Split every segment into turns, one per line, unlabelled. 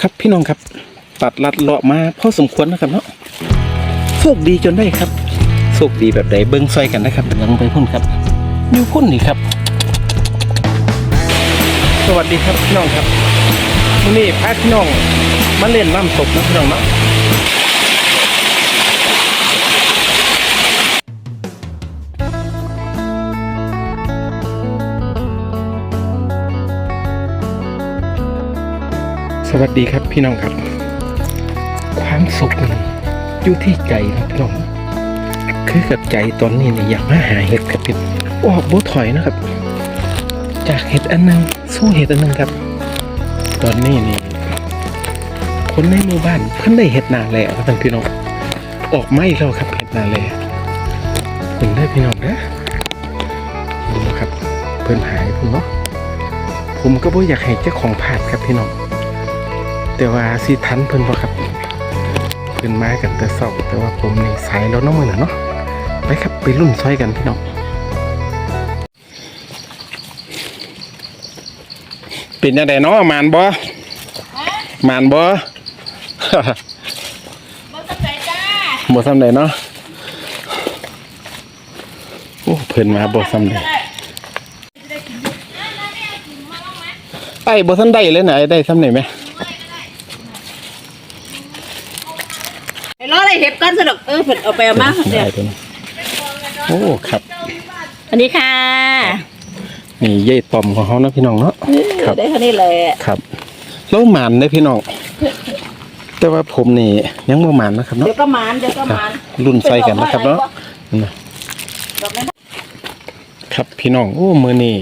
ครับพี่น้องครับ ตัดลัดเลาะมาพอสมควรนะครับเนาะโชคดีจนได้ครับโชคดีแบบใดเบิ้งซอยกันนะครับยังไปพุ่นครับอยู่พุ่นนี่ครับ สวัสดีครับพี่น้องครับวันนี้พาพี่น้องมาเล่นน้ำตกนะพี่น้องเนาะ สวัสดีครับพี่น้องครับ ความสุขอยู่ที่ใจนะพี่น้องคือกับใจตอนนี้เนี่ยอยากมาหาเห็ดครับพี่ออกบ่ถอยนะครับ จากเห็ดอันหนึงสู้เห็ดอันหนึงครับ ตอนนี้นี่คนในหมู่บ้านเพิ่นได้เห็ดนาแหล่ครับพี่น้องออกไม่แล้วครับเห็ดนาแล่เพิ่นได้พี่น้องนะดูนะครับเพิ่นหายผมเนาะผมก็บ่อยากให้เจ้าของผาดครับพี่น้อง แต่ว่าสิทันเพิ่นบ่ครับเพิ่นมากันแต่เช้าแต่ว่าผมนี่สายแล้วเน้องมื้อน่ะเนาะไปครับไปรุ่นซอยกันพี่น้องเป็นยังไงเนาะมานบ่มานบ่
บ่สำเร็จจ้า
บ่ซ้ำใดเนาะโอ้เพิ่นมาบ่ซ้ำใดไอ้บ่ทันได้เลยนะไอ้ได้ซ้ำไหนไหม
ไอ้ล้ออะไรเห็บก้อนสนุกเออเพิ่นเอาไปเอามาเดี๋ยว
ได้ตัวนี้โอ้ครับ
อันนี้ค่ะ
นี่ยายต่อมของเขานะพี่น้องเนาะครับ
ได้เท่านี้แหละ
ครับแล้วหมานเด้อพี่น้องแต่ว่าผมนี่ยังบ่หมานนะครับ
เดี๋
เนาะ
ยวก็หมานเดี๋ยวก็หมาน
รุ่นใส่กันนะครับเนาะ
ดอกนั้น
ครับพี่น้องโอ้มือนี่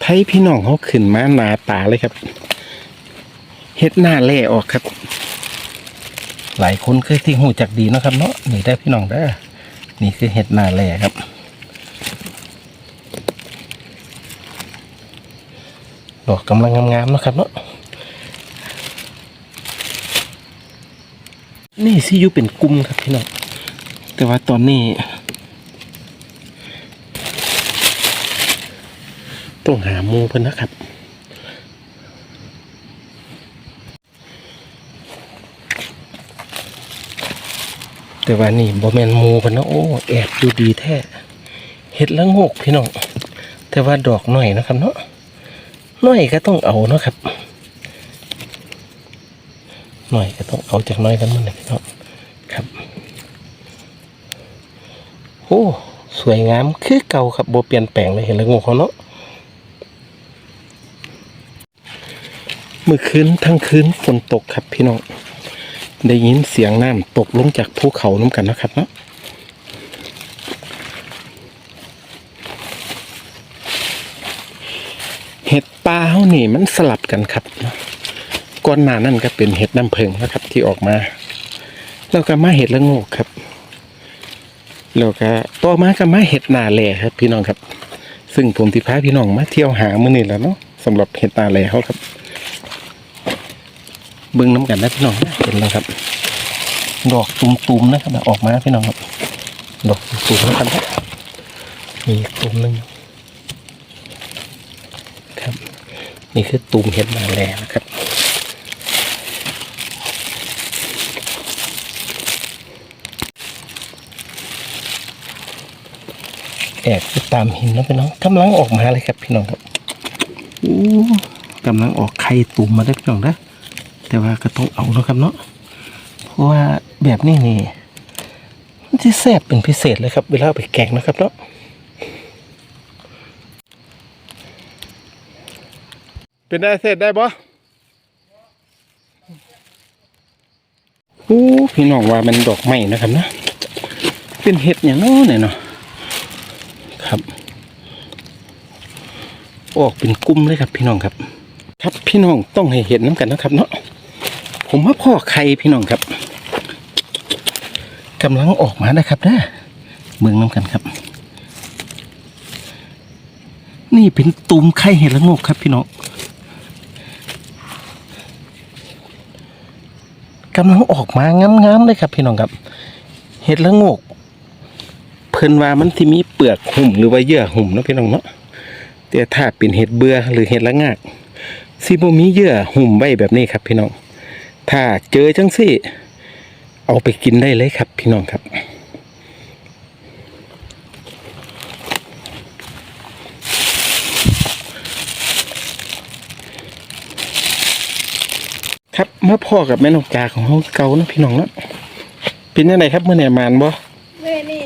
ไทยพี่น้องเขาขึ้นมาหนาตาเลยครับเฮ็ดหน้าแล่ออกครับ หลายคนเคยที่หูจักดีนะครับเนาะนี่ได้พี่น้องได้นี่คือเฮ็ดหน้าแหล่ครับ ดอกกำลังงามๆนะครับเนาะนี่สิอยู่เป็นกลุ่มครับพี่น้องแต่ว่าตอนนี้ต้องหามูเพิ่นนะครับ แต่ว่านี่บ่แมนหมูเพิ่นนะโอ้แอบดูดีแท้เห็ดละงกพี่น้องแต่ว่าดอกหน่อยนะครับเนาะหน่อยก็ต้องเอาเนาะครับหน่อยก็ต้องเอาจากหน้อยกันมันเลยพี่น้องครับโอ้สวยงามคือเก่าครับบเปลี่ยนแปลงเลยเห็นละงกเขาเนาะเมื่อคืนทั้งคืนฝนตกครับพี่น้อง ได้ยินเสียงน้ำตกลงจากภูเขาน้ำกันนะครับเนาะเห็ดปลาเขานี่มันสลับกันครับก้อนหนานั่นก็เป็นเห็ดน้ำเพิงนะครับ ที่ออกมา แล้วก็มาเห็ดละโงกครับแล้วก็ต่อมาก็มาเห็ดนาแหล่ครับ พี่น้องครับ ซึ่งผมที่พาพี่น้องมาเที่ยวหามื้อนี้แล้วเนาะสำหรับเห็ดนาแหล่เขาครับ เบิ้งน้ำกันนะพี่น้องเห็นแล้วครับ ดอกตุ่มๆนะครับออกมาพี่น้องครับ ดอกตุ่มๆนะครับมีตุ่มหนึ่งครับ นี่คือตุ่มเห็ดนาแลนะครับแอบไปตามหินนะพี่น้องกำลังออกมาเลยครับพี่น้องครับกำลังออกไข่ตุ่มมาได้พี่น้องนะ แต่ว่าก็ต้องเอาเนาะครับเนาะเพราะว่าแบบนี้นี่มันจะแซ่บเป็นพิเศษเลยครับ เวลาไปแกงนะครับเนาะเป็นได้เสร็จได้ปะโอ้พี่น้องว่ามันดอกไม้นะครับนะ เป็นเห็ดอย่างน้อเนี่ยเนาะครับ ออกเป็นกลุ่มเลยครับพี่น้องครับ ครับพี่น้องต้องให้เห็นน้ำกันนะครับเนาะ ผมว่าพ่อใครพี่น้องครับกำลังออกมานะครับนะเมืองน้ำกันครับ นี่เป็นตุ่มไข่เห็ดละงกครับพี่น้องกำลังออกมางามๆเลยครับ พี่น้องครับ เห็ดละงกเพิ่นว่ามันที่มีเปลือกหุ่มหรือว่าเยื่อหุ่มนะพี่น้องเนาะแต่ถ้าเป็นเห็ดเบื่อหรือเห็ดละงากสิบ่มีเยื่อหุ่มไว้แบบนี้ครับพี่น้อง ถ้าเจอจังสี่ เอาไปกินได้เลยครับ พี่น้องครับ ครับมาพ่อกับแม่นกจาของเฮาเก่านะพี่น้องเนาะเป็นยังไงครับเมื่อไหร่มานบ่
เมื่อนี่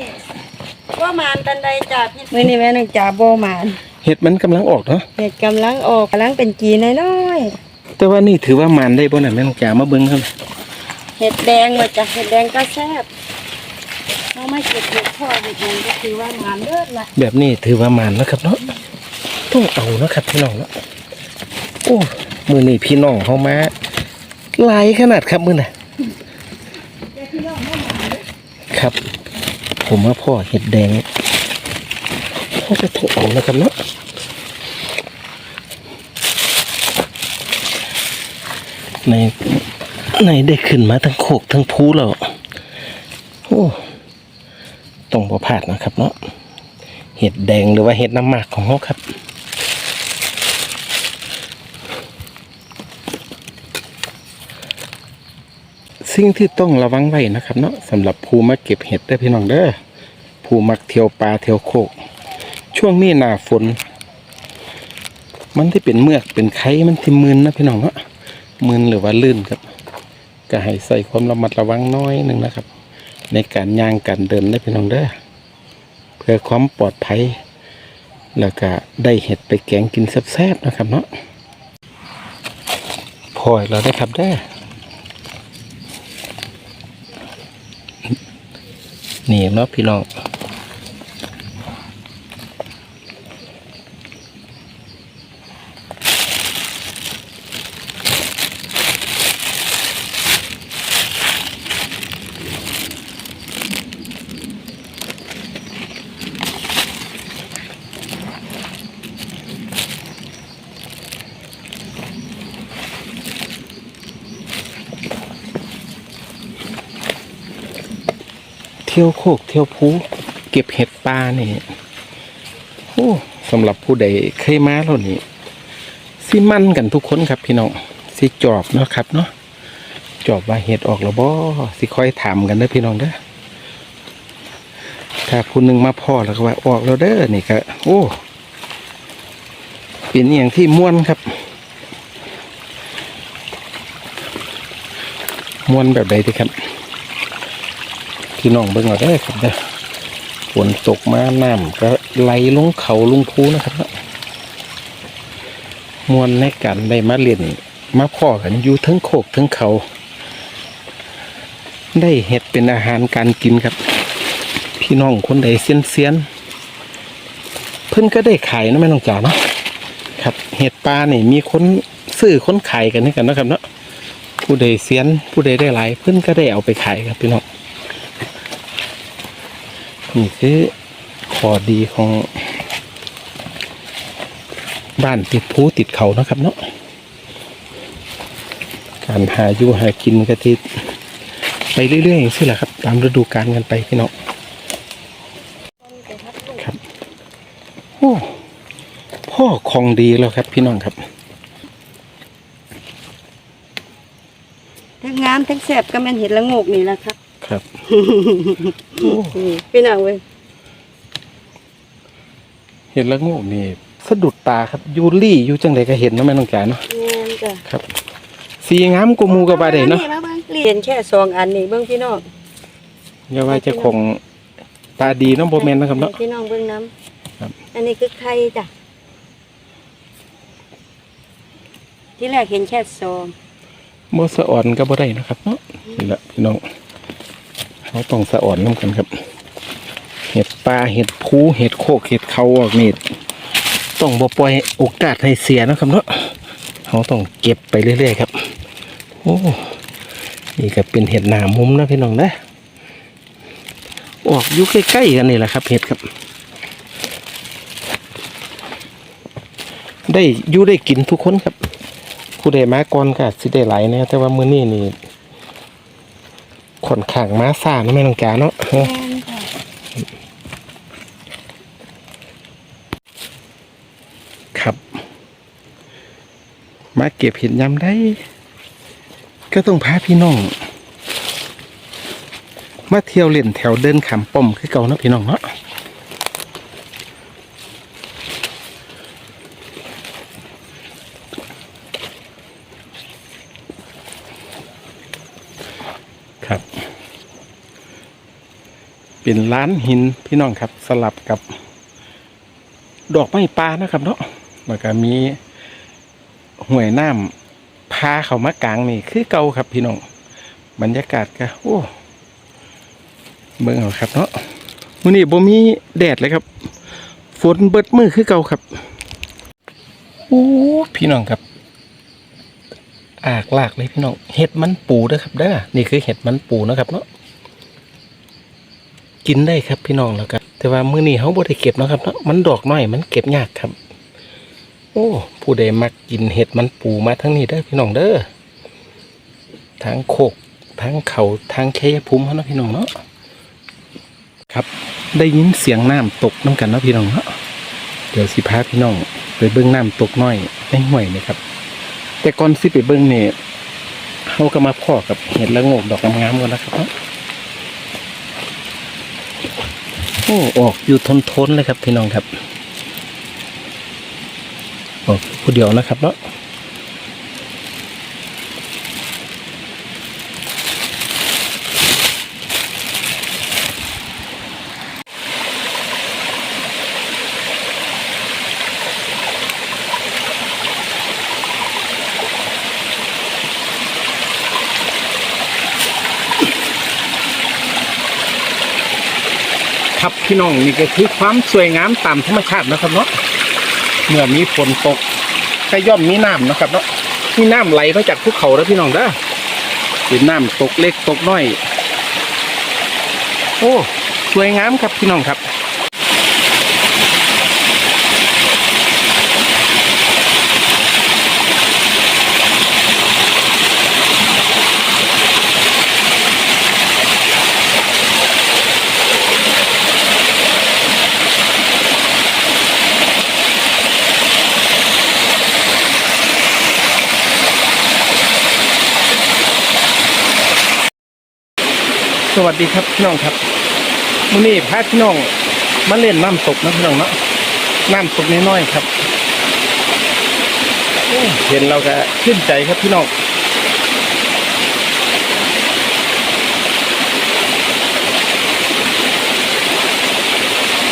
ว่ามานตันใดจ่าพี่เมื่อนี่แม่นึงจ่าโบมาน
เห็ดมันกำลังออกเนาะ
เห็ดกำลังออกกำลังเป็นกีน้อย
แต่ว่านี่ถือว่ามานได้บ่น่ะแม่นกจามาเบิ่งครับ
ๆเห็ดแดงว่าจ้ะเห็ดแดงก็แซ่บเราไม่เก็บเห็ดพ่อเห็ดแดงก็คือว่ามานเลิศละ
แบบนี้ถือว่ามานนะครับเนาะต้องเอานะครับพี่น้องเนาะโอ้มือนี่พี่น้องเขามาหลายขนาดครับมือน่ะครับ ผมว่าพ่อเห็ดแดงเขาจะถูกเอานะครับเนาะ ในในได้ขึ้นมาทั้งโคกทั้งภูแล้วโอ้ต้องบ่พลาดนะครับเนาะเห็ดแดงหรือว่าเห็ดน้ำหมากของเขาครับสิ่งที่ต้องระวังไว้นะครับเนาะสำหรับผู้มาเก็บเห็ดได้พี่น้องเด้อผู้มักเที่ยวปลาเที่ยวโคก ช่วงนี้หนาฝน มันที่เป็นเมือกเป็นไข่มันที่มึนนะพี่น้องเนาะ มึนหรือว่าลื่นครับก็ให้ใส่ความระมัดระวังน้อยหนึ่งนะครับ ในการย่างการเดินได้อพี่น้องเด้อเพื่อความปลอดภัย แล้วก็ได้เห็ดไปแกงกินแซ่บๆนะครับเนาะพออีกแล้วได้ครับได้อนี่เนาะพี่น้อง เที่ยวโคกเที่ยวภูเก็บเห็ดปลานี่โอ้สำหรับผู้ใดเคยมาแล้วนี่สิมั่นกันทุกคนครับพี่น้องสิจอบเนาะครับเนาะจอบว่าเห็ดออกแล้วบ่สิค่อยถามกันเด้อพี่น้องเด้อถ้าผู้หนึงมาพ่อแล้วก็ว่าออกแล้วเด้อนี่ก็โอ้เป็นอย่างที่ม่วนครับม่วนแบบใดดีครับ พี่น้องเบิ่งเอาได้ครับเด้อฝนตกมาน้ำก็ไหลลงเขาลงภูนะครับเนาะมวนในการได้มาเรียนมาพ่อกันอยู่ทั้งโคกทั้งเขา ได้เห็ดเป็นอาหารการกินครับ พี่น้องคนใดเซียนเซียนเพิ่นก็ได้ขายนะแม่น้องจ๋าเนาะครับเห็ดปลาเนี่ยมีคนซื้อคนขายกันนี่กันนะครับเนาะผู้ใดเซียนผู้ใดได้หลายเพิ่นก็ได้เอาไปขายครับพี่น้อง นี่คือข้อดีของ บ้านติดภูติดเขานะครับเนาะการหาอยู่หากินก็ติดไปเรื่อยๆอย่างนี้แหละครับ ตามฤดูกาลกันไปพี่น้องครับโอ้พ่อของดีแล้วครับ พี่น้องครับ
ทั้งงามทั้งแซ่บก็แม่นเห็ดละงกนี่แหละครับ
ครับ
นี่พี่น้องเว้ย
เห็นแล้วโง่นี่สะดุดตาครับยูรี่อยู่จังไดก็เห็นเนาะแม่น้องจ๋าเนาะ
แม่นจ้ะ
ครับสีงามกูมูกับบาเดเนาะ
มาบ้างเรียนแค่สองอันนี่เบิ่งพี่น้อง
อย่าว่าเจะคงตาดีเน้องโบแมนนะครับเนาะ
ให้พี่น้องเบิ่งน้
ครับำ
อันนี้คือไข่จ้ะที่แรกเห็นแค่ซอง
โมสะอ่อนก็บ่ได้นะครับเนาะนี่แหละพี่น้อง เขาต้องสะอ่อนน้ำกันครับ เห็ดปลาเห็ดพูเห็ดโคกเห็ดเขาออกนี่ต้องบ่ปล่อยโอกาสให้เสียนะครับเนาะเขาต้องเก็บไปเรื่อยๆครับ โอ้นี่ก็เป็นเห็ดหนามุมนะพี่น้องนะออกอยู่ใกล้ๆกันนี่แหละครับเห็ดครับ ได้อยู่ได้กินทุกคนครับผู้ใดมาก่อนก็สิได้หลายน่แต่ว่ามื้อนี้นี่ ขนข้างมาซ่านะแม่น้องจ๋าเนาะ
แม่นจ้ะ
ครับ มาเก็บเห็ดยำได้ ก็ต้องพาพี่น้อง มาเที่ยวเล่นแถวเดินขามป้อมคือเก่าเนาะพี่น้องเนาะ เป็นร้านหินพี่น้องครับสลับกับ ดอกไม้ปลานะครับเนาะแล้วก็มีห่วยน้ำพาเขามากลางนี่คือเก่าครับพี่น้องบรรยากาศก็โอ้เบิ่งเอาครับเนาะมื้อนี้บ่มีแดดเลยครับ ฝนเบิดมือคือเก่าครับโอ้พี่น้องครับ อากลากเลยพี่น้องเห็ดมันปูเด้อครับเด้อนี่คือเห็ดมันปูนะครับเนาะ กินได้ครับพี่น้องแล้วครับแต่ว่ามื้อนี้เฮาบ่ได้เก็บนะครับเนาะมันดอกน้อยมันเก็บยากครับ โอ้ผู้ใดมักกินเห็ดมันปูมาทั้งนี้เด้อพี่น้องเด้อทั้งโคกทั้งเขาทั้งเคยภูมิเขาเนาะพี่น้องเนาะครับ ได้ยินเสียงน้ำตกน้ำกันเนาะพี่น้องเนาะเดี๋ยวสิพาพี่น้องไปเบิ้งน้ำตกน้อยในห้วยนี่ครับ แต่ก่อนสิไปเบิ้งเนี่ยเขาก็มาพ่อกับเห็ดละโงกดอกงามๆกันนะครับเนาะโอ้ออกอยู่ทนๆเลยครับพี่น้องครับออกผู้เดียวนะครับเนาะ ครับพี่น้องนี่ก็คือความสวยงามตามธรรมชาตินะครับเนาะเมื่อมีฝนตกก็ย่อมมีน้ำนะครับเนาะมีน้ำไหลมาจากภูเขาแล้วพี่น้องเด้อเป็นน้ำตกเล็กตกน้อย โอ้สวยงามครับพี่น้องครับ วัสดีครับพี่น้องครับมื้อนี้พาพี่น้องมาเล่นน้ำตกนะพี่น้องเนาะน้ำตกน้อยๆครับเห็นเราก็ชื่นใจครับพี่น้อง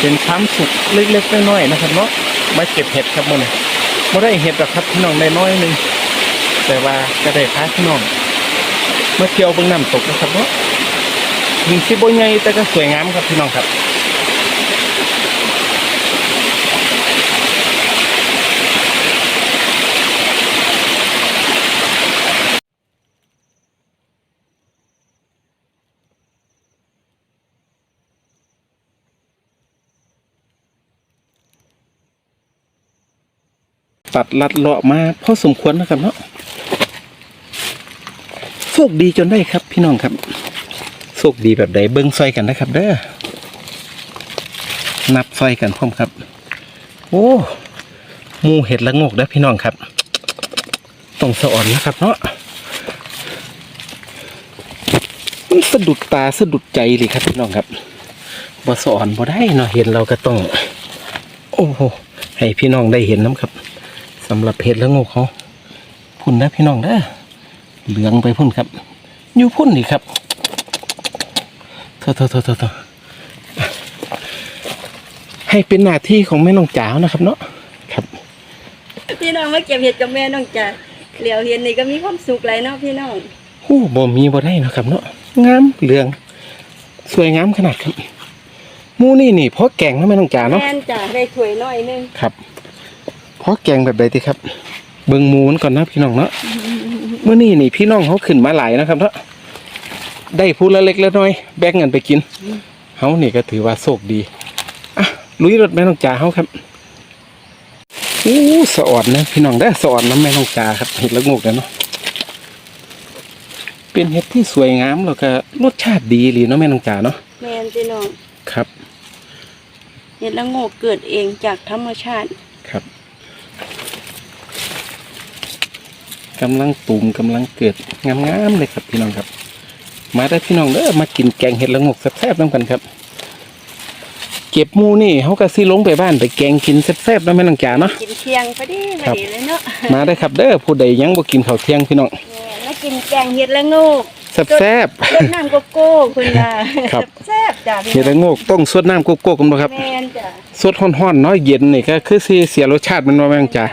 เป็นความสุขเล็กๆน้อยๆนะครับเนาะมาเก็บเห็ดครับมื้อนี้ไม่ได้เห็ดหรอกครับพี่น้องได้น้อยหนึงแต่ว่าก็ได้พาพี่น้องมาเที่ยวเบิ่งน้ำตกนะครับเนาะ ถึงสิบใหญ่แต่ก็สวยงามครับพี่น้องครับตัดลัดเลาะมาพอสมควรนะครับเนาะโชคดีจนได้ครับพี่น้องครับ โชคดีแบบใดเบิ้งซอยกันนะครับ เด้อนับซอยกันพร้อมครับ โอ้มูเห็ดละงกเด้อพี่น้องครับต้องสะอ่อนนะครับเนาะสะดุดตาสะดุดใจเลยครับพี่น้องครับบ่สอ่อนบ่ได้เนาะเห็นเราก็ต้อง โอ้โหให้พี่น้องได้เห็นน้ำครับสำหรับเห็ดละงกเขาพุ่นนะพี่น้องเด้อเหลืองไปพุ่นครับอยู่พุ่นนี่ครับ โทษโทษโทษโทษโทษให้เป็นหน้าที่ของแม่น้องจ๋านะครับเนาะครับ
พี่น้องมาเก็บเห็ดกับแม่น้องจ้ะเหลียวเห็นนี่ก็มีความสุขหลายเนาะพี่น้อง
โอ้บ่มีบ่ได้นะครับเนาะงามเหลือง สวยงามขนาดครับหมูนี่นี่เพราะแกงนะแม่น้องจ๋าเนาะ
แม่นจ้ะได้ถ้วยน้อยหนึง
ครับเพราะแกงแบบใดติครับ เบิ่งหมูมันก่อนนะพี่น้องเนาะเมื่อนี่นี่พี่น้องเขาขึ้นมาหลายนะครับเนาะ ได้ผู้ละเล็กละน้อย แบ่งกันไปกินเฮานี่ก็ถือว่าโชคดีอะลุยรถแม่น้องจ๋าเฮาครับอู้สะอ่อนนะพี่น้องได้อสะอ่อนน้ำแม่น้องจาครับเห็ดละโงกกันเนาะเป็นเห็ดที่สวยงามแล้วก็รสชาติดีเลยเนาะแม่น้องจาเนาะ
แม่นพี่น้อง
ครับ
เห็ดละโงกเกิดเองจากธรรมชาติ
ครับกำลังตูมกำลังเกิดงามๆเลยครับพี่น้องครับ มาได้อพี่น้องเด้อมากินแกงเห็ดละงกแซ่บๆน้ำกันครับ เก็บหมูนี่เขาก็สิลงไปบ้านไปแกงกินแซ่บๆแล้วแม่น้องจ๋าเนาะ
กินเที่ยงพอดีพ
ครั
อบดีเลยเนาะ
มาได้อครับเด้อผู้ใดยังบ่กินข้าวเที่ยงพี่น้อง
แม่แล้วกินแกงเห็ดละโงู
แซ่บ
เล่นน้ำโกโก้คุณล่ะ
ครับ
แซ่บจ้ะ
ๆเห็ดละงกต้องสดน้ำโกโก้กันบ่ครับ
แม่นจ้ะ
สดฮ้อนๆเนาะเย็นนี่ก็คือสิเสียรสชาติมันว่าแม่น้องจ๋า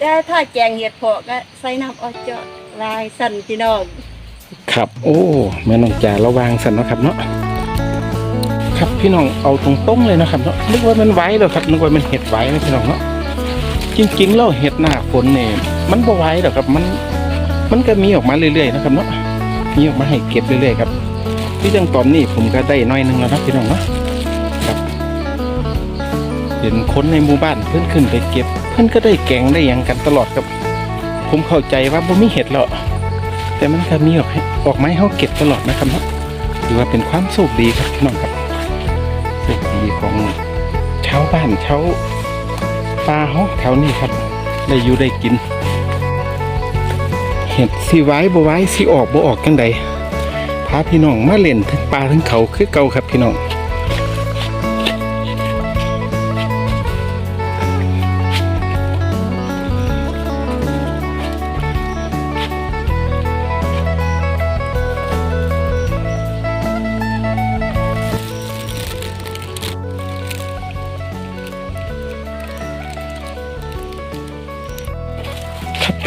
แต่ถ้าแกงเห็ดเพาะก็ใส่น้ำออเจาะลายสั่นพี่น้อง
ครับ โอ้แม่น้องจ๋าระวางสันนะครับเนาะครับพี่น้องเอาตรงๆเลยนะครับเนาะนึกว่ามันไหว้แล้วครับนึกว่ามันเห็ดไหว้นะพี่น้องเนาะจริงๆแล้วเห็ดหน้าฝนเนี่ยมันบ่ไหว้หรอกครับมันมันก็มีออกมาเรื่อยๆนะครับเนาะมีออกมาให้เก็บเรื่อยๆครับที่จังตอนนี้ผมก็ได้น้อยหนึงแล้วนะพี่น้องเนาะครับเห็นคนในหมู่บ้านเพิ่นขึ้นไปเก็บ เพิ่อนก็ได้แกงได้หยังกันตลอดครับ ผมเข้าใจว่าบ่มีเห็ดแล้ว แต่มันก็มีออกให้ออกไม้เขาเก็บตลอดนะครับเนาะถือว่าเป็นความสุขดีครับพี่น้องครับสุขดีของชาวบ้านชาวป่าเขาแถวนี้ครับ ได้อยู่ได้กิน เห็ดสีไว้บ่ไว้สีออกบ่ออกกันใดพาพี่น้องมาเล่นทั้งป่าทั้งเขาคือเก่าครับพี่น้อง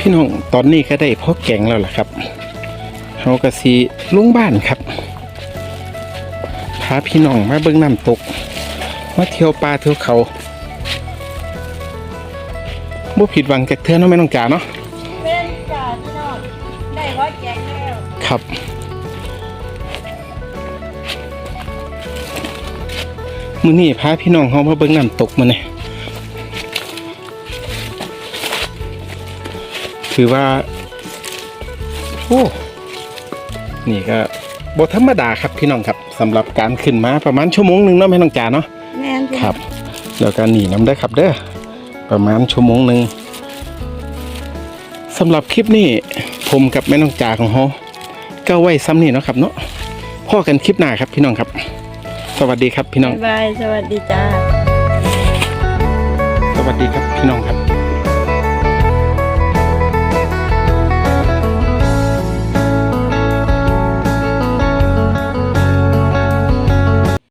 พี่น้องตอนนี้ก็ได้พ่อแกงแล้วล่ะครับเขาก็สีลุงบ้านครับพาพี่น้องมาเบิ่งน้ำตกมาเที่ยวป่าเที่ยวเขาบ่ผิดหวังจากเทื่อเนาะแม่น้องจ๋าเนาะ
เป็นจ้ะพี่น้องได้ร้อยแกงแล้ว
ครับ มื้อนี้พาพี่น้องเขามาเบิ่งน้ำตกมาเนี่ ถือว่า โอ้นี่ก็บธรรมดาครับพี่น้องครับสำหรับการขึ้นมาประมาณชั่วโมงหนึ่งเนาะแม่น้องจ๋าเนาะ
แม่นจ้ะ
ครับ แล้วก็หนีน้ำได้ครับเด้อประมาณชั่วโมงหนึ่งสำหรับคลิปนี้ผมกับแม่น้องจ๋าของเขาก็ไว้ซ้ำนี่เนาะครับเนาะพ่อกันคลิปหน้าครับพี่น้องครับ สวัสดีครับพี่น้อง
บ๊ายบายสวัสดีจ้า
สวัสดีครับพี่น้องครับ